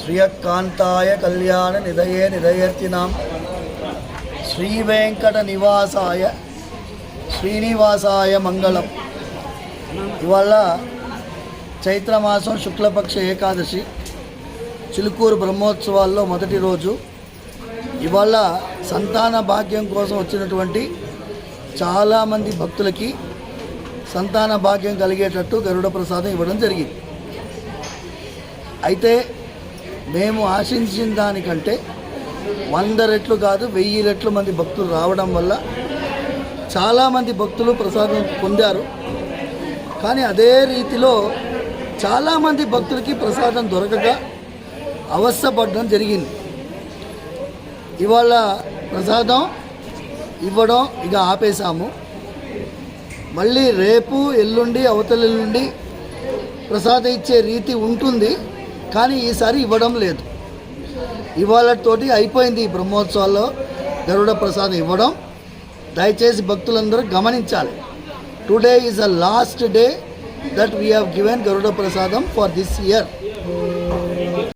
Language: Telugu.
శ్రియకాంతాయ కళ్యాణ నిదయే నిదయర్తినాం శ్రీవేంకట నివాసాయ శ్రీనివాసాయ మంగళం. ఇవాళ చైత్రమాసం శుక్లపక్ష ఏకాదశి. చిలుకూరు బ్రహ్మోత్సవాల్లో మొదటి రోజు. ఇవాళ సంతాన భాగ్యం కోసం వచ్చినటువంటి చాలామంది భక్తులకి సంతాన భాగ్యం కలిగేటట్టు గరుడ ప్రసాదం ఇవ్వడం జరిగింది. అయితే మేము ఆశించిన దానికంటే వంద రెట్లు కాదు వెయ్యి రెట్లు మంది భక్తులు రావడం వల్ల చాలామంది భక్తులు ప్రసాదం పొందారు. కానీ అదే రీతిలో చాలామంది భక్తులకి ప్రసాదం దొరకక అవస్థపడడం జరిగింది. ఇవాళ ప్రసాదం ఇవ్వడం ఇక ఆపేశాము. మళ్ళీ రేపు ఎల్లుండి అవతల ఎల్లుండి ప్రసాదం ఇచ్చే రీతి ఉంటుంది. కానీ ఈసారి ఇవ్వడం లేదు. ఇవాళతోటి అయిపోయింది ఈ బ్రహ్మోత్సవాల్లో గరుడ ప్రసాదం ఇవ్వడం. దయచేసి భక్తులందరూ గమనించాలి. Today is a last day that we have given Garuda prasadam for this year